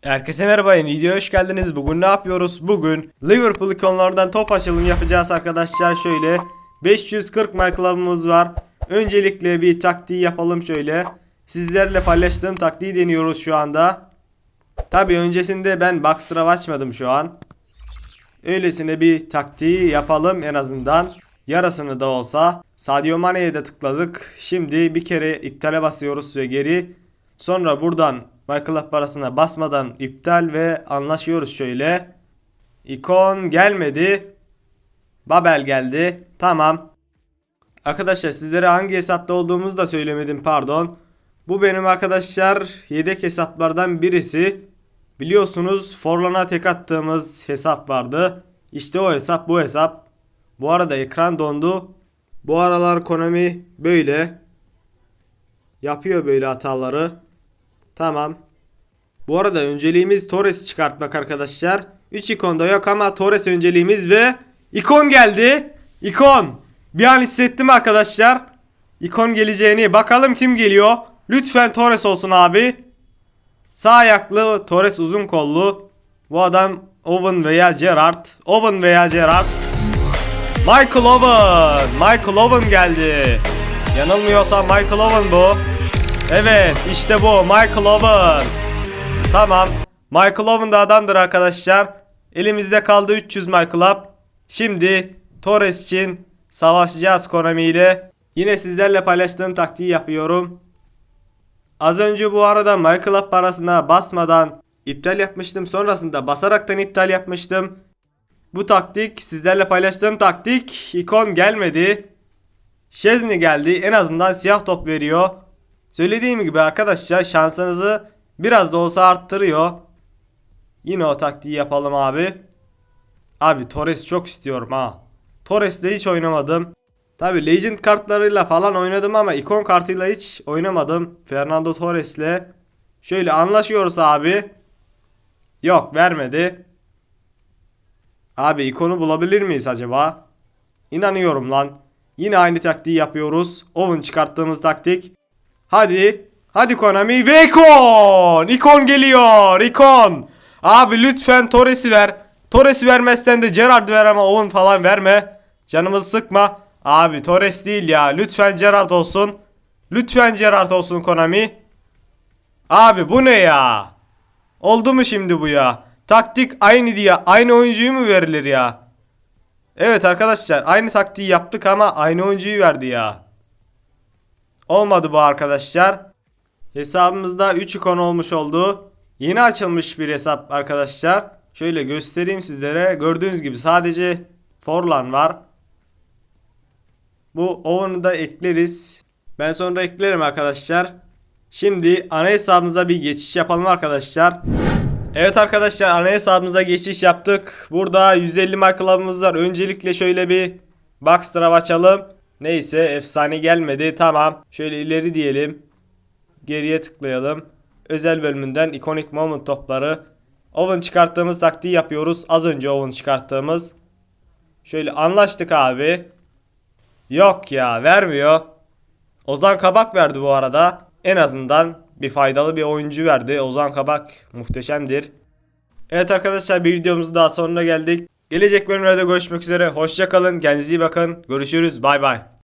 Herkese merhaba yeni videoya hoş geldiniz. Bugün ne yapıyoruz? Bugün Liverpool ikonlarından top açılımı yapacağız arkadaşlar. Şöyle 540 My var. Öncelikle bir taktiği yapalım şöyle. Sizlerle paylaştığım taktiği deniyoruz şu anda. Tabi öncesinde ben Boxstrap açmadım şu an. Öylesine bir taktiği yapalım en azından. Yarasını da olsa. Sadio Mane'ye de tıkladık. Şimdi bir kere iptale basıyoruz ve geri. Sonra buradan Michael parasına basmadan iptal ve anlaşıyoruz şöyle. İkon gelmedi. Babel geldi. Tamam. Arkadaşlar sizlere hangi hesapta olduğumuzu da söylemedim pardon. Bu benim arkadaşlar yedek hesaplardan birisi. Biliyorsunuz Forlan'a tek attığımız hesap vardı. İşte o hesap bu hesap. Bu arada ekran dondu. Bu aralar Konami böyle. Yapıyor böyle hataları. Tamam. Bu arada önceliğimiz Torres'i çıkartmak arkadaşlar. 3 ikonda yok ama Torres önceliğimiz ve ikon geldi. İkon. Bir an hissettim arkadaşlar. İkon geleceğini. Bakalım kim geliyor. Lütfen Torres olsun abi. Sağ ayaklı Torres uzun kollu. Bu adam Owen veya Gerrard. Owen veya Gerrard. Michael Owen. Michael Owen geldi. Yanılmıyorsam Michael Owen bu. Evet işte bu Michael Owen. Tamam. Michael Owen da adamdır arkadaşlar. Elimizde kaldı 300 Michael Up. Şimdi Torres için savaşacağız Konami ile. Yine sizlerle paylaştığım taktiği yapıyorum. Az önce bu arada Michael Up parasına basmadan iptal yapmıştım. Sonrasında basaraktan iptal yapmıştım. Bu taktik sizlerle paylaştığım taktik ikon gelmedi. Şezni geldi. En azından siyah top veriyor. Söylediğim gibi arkadaşlar şansınızı biraz da olsa arttırıyor. Yine o taktiği yapalım abi. Abi Torres çok istiyorum ha. Torres'le hiç oynamadım. Tabi Legend kartlarıyla falan oynadım ama ikon kartıyla hiç oynamadım. Fernando Torres'le. Şöyle anlaşıyoruz abi. Yok vermedi. Abi ikonu bulabilir miyiz acaba? İnanıyorum lan. Yine aynı taktiği yapıyoruz. Owen çıkarttığımız taktik. Hadi. Hadi Konami ve ikon. İkon geliyor. İkon. Abi lütfen Torres'i ver. Torres'i vermezsen de Gerrard ver ama Owen falan verme. Canımızı sıkma. Abi Torres değil ya. Lütfen Gerrard olsun. Lütfen Gerrard olsun Konami. Abi bu ne ya? Oldu mu şimdi bu ya? Taktik aynı diye aynı oyuncuyu mu verilir ya? Evet arkadaşlar aynı taktiği yaptık ama aynı oyuncuyu verdi ya. Olmadı bu arkadaşlar. Hesabımızda 3 ikon olmuş oldu. Yeni açılmış bir hesap arkadaşlar. Şöyle göstereyim sizlere. Gördüğünüz gibi sadece Forlan var. Bu Owen'ı da ekleriz. Ben sonra eklerim arkadaşlar. Şimdi ana hesabımıza bir geçiş yapalım arkadaşlar. Evet arkadaşlar ana hesabımıza geçiş yaptık. Burada 150 maklabımız var. Öncelikle şöyle bir Boxstrap açalım. Neyse efsane gelmedi. Tamam. Şöyle ileri diyelim. Geriye tıklayalım. Özel bölümünden ikonik moment topları. Oven çıkarttığımız taktiği yapıyoruz. Az önce Oven çıkarttığımız. Şöyle anlaştık abi. Yok ya vermiyor. Ozan Kabak verdi bu arada. En azından bir faydalı bir oyuncu verdi. Ozan Kabak muhteşemdir. Evet arkadaşlar bir videomuzun daha sonuna geldik. Gelecek bölümlerde görüşmek üzere. Hoşça kalın. Kendinize iyi bakın. Görüşürüz. Bay bay.